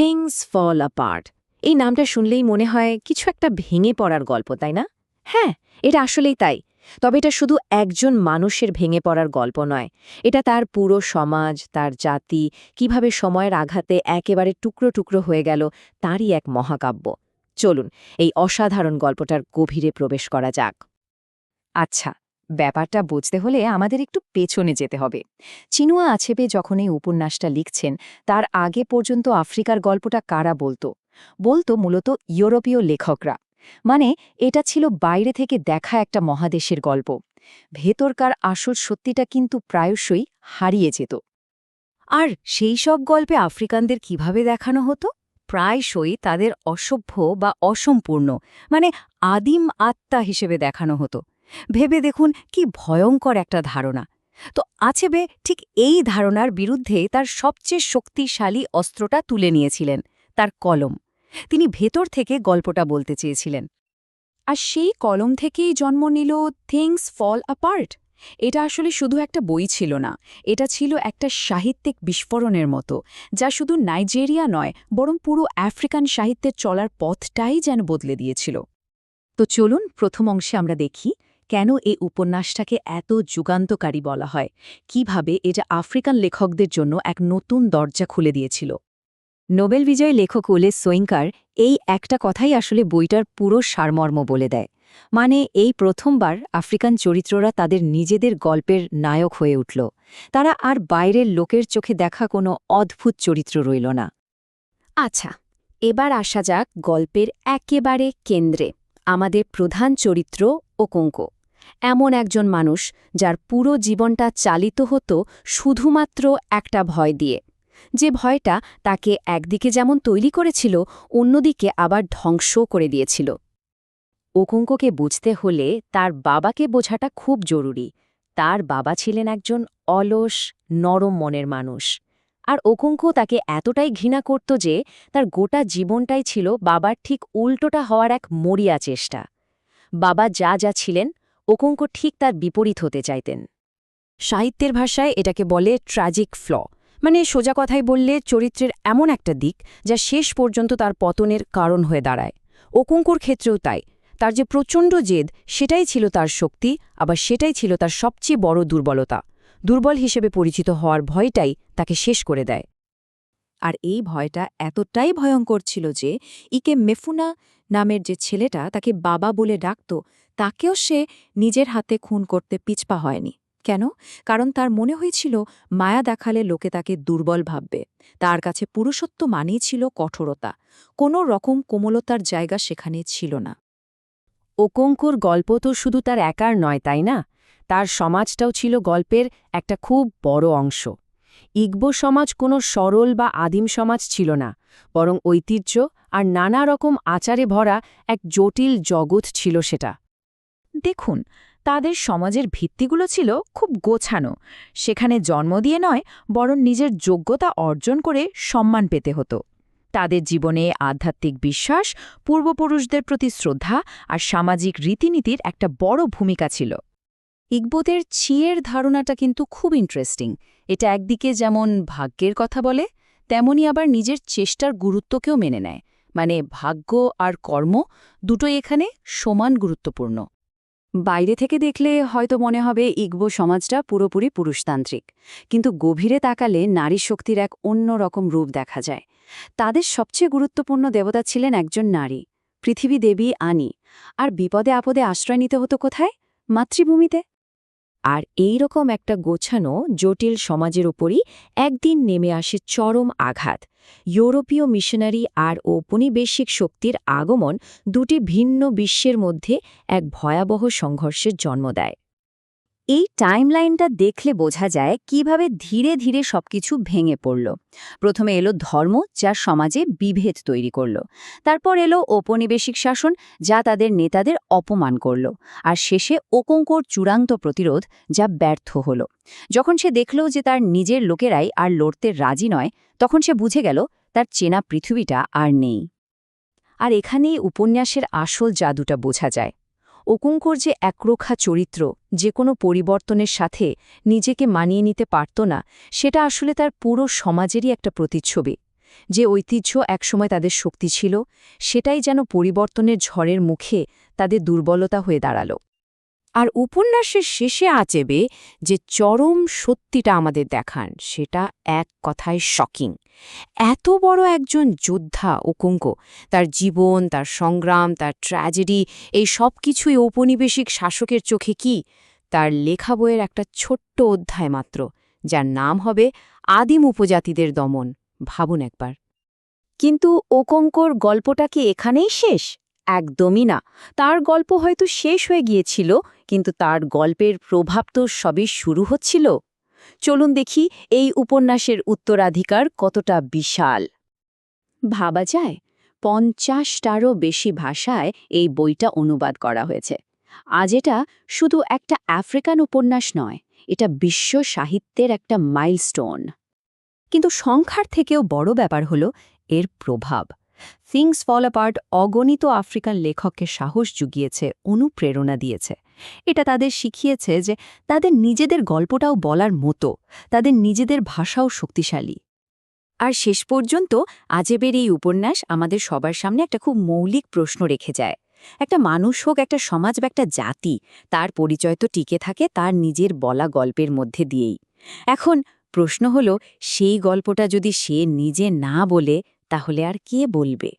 Things fall apart এই নামটা শুনলেই মনে হয় কিছু একটা ভেঙে পড়ার গল্প, তাই না? হ্যাঁ এটা আসলেই তাই। তবে এটা শুধু একজন মানুষের ভেঙে পড়ার গল্প নয়। এটা তার পুরো সমাজ, তার জাতি, কীভাবে সময়ের আঘাতে একেবারে টুকরো টুকরো হয়ে গেল, তারই এক মহাকাব্য। চলুন, এই অসাধারণ গল্পটার গভীরে প্রবেশ করা যাক। আচ্ছা ব্যাপারটা বুঝতে হলে আমাদের একটু পেছনে যেতে হবে। চিনুয়া আছেবে যখন এই উপন্যাসটা লিখছেন, তার আগে পর্যন্ত আফ্রিকার গল্পটা কারা বলতো? বলতো মূলত ইউরোপীয় লেখকরা। মানে এটা ছিল বাইরে থেকে দেখা একটা মহাদেশের গল্প। ভেতরকার আসল সত্যিটা কিন্তু প্রায়শই হারিয়ে যেত। আর সেই সব গল্পে আফ্রিকানদের কীভাবে দেখানো হতো? প্রায়শই তাদের অসভ্য বা অসম্পূর্ণ মানে আদিম আত্মা হিসেবে দেখানো হতো। ভেবে দেখুন কি ভয়ঙ্কর একটা ধারণা। তো আছেবে ঠিক এই ধারণার বিরুদ্ধে তার সবচেয়ে শক্তিশালী অস্ত্রটা তুলে নিয়েছিলেন, তার কলম। তিনি ভেতর থেকে গল্পটা বলতে চেয়েছিলেন। আর সেই কলম থেকেই জন্ম নিল থিংস ফল অ্যাপার্ট এটা আসলে শুধু একটা বই ছিল না, এটা ছিল একটা সাহিত্যিক বিস্ফোরণের মতো, যা শুধু নাইজেরিয়া নয়, বরং পুরো আফ্রিকান সাহিত্যের চলার পথটাই যেন বদলে দিয়েছিল। তো চলুন প্রথম অংশে আমরা দেখি কেন এই উপন্যাসটাকে এত যুগান্তকারী বলা হয়? কীভাবে এটা আফ্রিকান লেখকদের জন্য এক নতুন দরজা খুলে দিয়েছিল? নোবেল বিজয়ী লেখক ওলে সোয়িঙ্কার এই একটা কথাই আসলে বইটার পুরো সারমর্ম বলে দেয়। মানে এই প্রথমবার আফ্রিকান চরিত্ররা তাদের নিজেদের গল্পের নায়ক হয়ে উঠল। তারা আর বাইরের লোকের চোখে দেখা কোনো অদ্ভুত চরিত্র রইল না। আচ্ছা এবার আসা যাক গল্পের একেবারে কেন্দ্রে, আমাদের প্রধান চরিত্র ওকঙ্ক। এমন একজন মানুষ যার পুরো জীবনটা চালিত হতো শুধুমাত্র একটা ভয় দিয়ে। যে ভয়টা তাকে একদিকে যেমন তৈরি করেছিল, অন্যদিকে আবার ধ্বংসও করে দিয়েছিল। ওকঙ্ককে বুঝতে হলে তার বাবাকে বোঝাটা খুব জরুরি। তার বাবা ছিলেন একজন অলস, নরম মনের মানুষ। আর ওকঙ্ক তাকে এতটাই ঘৃণা করত যে তার গোটা জীবনটাই ছিল বাবার ঠিক উল্টোটা হওয়ার এক মরিয়া চেষ্টা। বাবা যা যা ছিলেন ওকঙ্ক ঠিক তার বিপরীত হতে চাইতেন। সাহিত্যের ভাষায় এটাকে বলে ট্র্যাজিক ফ্ল মানে সোজা কথায় বললে চরিত্রের এমন একটা দিক যা শেষ পর্যন্ত তার পতনের কারণ হয়ে দাঁড়ায়। ওকঙ্কর ক্ষেত্রেও তাই। তার যে প্রচণ্ড জেদ, সেটাই ছিল তার শক্তি, আবার সেটাই ছিল তার সবচেয়ে বড় দুর্বলতা। দুর্বল হিসেবে পরিচিত হওয়ার ভয়টাই তাকে শেষ করে দেয়। আর এই ভয়টা এতটাই ভয়ঙ্কর ছিল যে, ইকে মেফুনা নামের যে ছেলেটা তাকে বাবা বলে ডাকত তাকেও সে নিজের হাতে খুন করতে পিছপা হয়নি। কেন? কারণ তার মনে হয়েছিল, মায়া দেখালে লোকে তাকে দুর্বল ভাববে। তার কাছে পুরুষত্ব মানেই ছিল কঠোরতা। কোনো রকম কোমলতার জায়গা সেখানে ছিল না। ওকঙ্কর গল্প তো শুধু তার একার নয়, তাই না? তার সমাজটাও ছিল গল্পের একটা খুব বড় অংশ। ইগবো সমাজ কোনো সরল বা আদিম সমাজ ছিল না, বরং ঐতিহ্য আর নানা রকম আচারে ভরা এক জটিল জগৎ ছিল সেটা। দেখুন, তাদের সমাজের ভিত্তিগুলো ছিল খুব গোছানো। সেখানে জন্ম দিয়ে নয়, বরং নিজের যোগ্যতা অর্জন করে সম্মান পেতে হতো। তাদের জীবনে আধ্যাত্মিক বিশ্বাস, পূর্বপুরুষদের প্রতি শ্রদ্ধা আর সামাজিক রীতিনীতির একটা বড় ভূমিকা ছিল। ইকবোদের ছিয়ের ধারণাটা কিন্তু খুব ইন্টারেস্টিং এটা একদিকে যেমন ভাগ্যের কথা বলে, তেমনি আবার নিজের চেষ্টার গুরুত্বকেও মেনে নেয়। মানে ভাগ্য আর কর্ম দুটোই এখানে সমান গুরুত্বপূর্ণ। বাইরে থেকে দেখলে হয়তো মনে হবে ইগবো সমাজটা পুরোপুরি পুরুষতান্ত্রিক। কিন্তু গভীরে তাকালে নারী শক্তির এক অন্য রকম রূপ দেখা যায়। তাদের সবচেয়ে গুরুত্বপূর্ণ দেবতা ছিলেন একজন নারী, পৃথিবী দেবী আনি। আর বিপদে আপদে আশ্রয় নিতে হতো কোথায়? মাতৃভূমিতে। আর এই রকম একটা গোছানো জটিল সমাজের ওপরই একদিন নেমে আসে চরম আঘাত। ইউরোপীয় মিশনারি আর ঔপনিবেশিক শক্তির আগমন দুটি ভিন্ন বিশ্বের মধ্যে এক ভয়াবহ সংঘর্ষের জন্ম দেয়। এই টাইমলাইনটা দেখলে বোঝা যায় কীভাবে ধীরে ধীরে সবকিছু ভেঙে পড়ল। প্রথমে এলো ধর্ম, যা সমাজে বিভেদ তৈরি করল। তারপর এলো ঔপনিবেশিক শাসন, যা তাদের নেতাদের অপমান করল। আর শেষে ওকঙ্কর চূড়ান্ত প্রতিরোধ, যা ব্যর্থ হল। যখন সে দেখল যে তার নিজের লোকেরাই আর লড়তে রাজি নয়, তখন সে বুঝে গেল তার চেনা পৃথিবীটা আর নেই। আর এখানেই উপন্যাসের আসল জাদুটা বোঝা যায়। ওকুঙ্কর যে একরোখা চরিত্র, যে কোনো পরিবর্তনের সাথে নিজেকে মানিয়ে নিতে পারত না, সেটা আসলে তার পুরো সমাজেরই একটা প্রতিচ্ছবি। যে ঐতিহ্য একসময় তাদের শক্তি ছিল, সেটাই যেন পরিবর্তনের ঝড়ের মুখে তাদের দুর্বলতা হয়ে দাঁড়াল। আর উপন্যাসের শেষে আচেবে যে চরম সত্যিটা আমাদের দেখান, সেটা এক কথায় শকিং এত বড় একজন যোদ্ধা ওকঙ্ক, তার জীবন, তার সংগ্রাম, তার ট্র্যাজেডি এই সব কিছুই ঔপনিবেশিক শাসকের চোখে কি? তার লেখা বইয়ের একটা ছোট্ট অধ্যায় মাত্র, যার নাম হবে আদিম উপজাতিদের দমন। ভাবুন একবার। কিন্তু ওকঙ্কর গল্পটা কি এখানেই শেষ? একদমই না। তার গল্প হয়তো শেষ হয়ে গিয়েছিল কিন্তু তার গল্পের প্রভাব তো সবই শুরু হচ্ছিল। চলুন দেখি এই উপন্যাসের উত্তরাধিকার কতটা বিশাল। ভাবা যায়, পঞ্চাশটারও বেশি ভাষায় এই বইটা অনুবাদ করা হয়েছে। আজ এটা শুধু একটা আফ্রিকান উপন্যাস নয়, এটা বিশ্ব সাহিত্যের একটা মাইলস্টোন। কিন্তু সংখ্যার থেকেও বড় ব্যাপার হল এর প্রভাব। থিংস ফল অ্যাপার্ট অগণিত আফ্রিকান লেখককে সাহস জুগিয়েছে, অনুপ্রেরণা দিয়েছে। এটা তাদের শিখিয়েছে যে তাদের নিজেদের গল্পটাও বলার মতো, তাদের নিজেদের ভাষাও শক্তিশালী। আর শেষ পর্যন্ত আজেবের এই উপন্যাস আমাদের সবার সামনে একটা খুব মৌলিক প্রশ্ন রেখে যায়। একটা মানুষ হোক, একটা সমাজ বা একটা জাতি, তার পরিচয় তো টিকে থাকে তার নিজের বলা গল্পের মধ্যে দিয়েই। এখন প্রশ্ন হল, সেই গল্পটা যদি সে নিজে না বলে, তাহলে আর কে বলবে?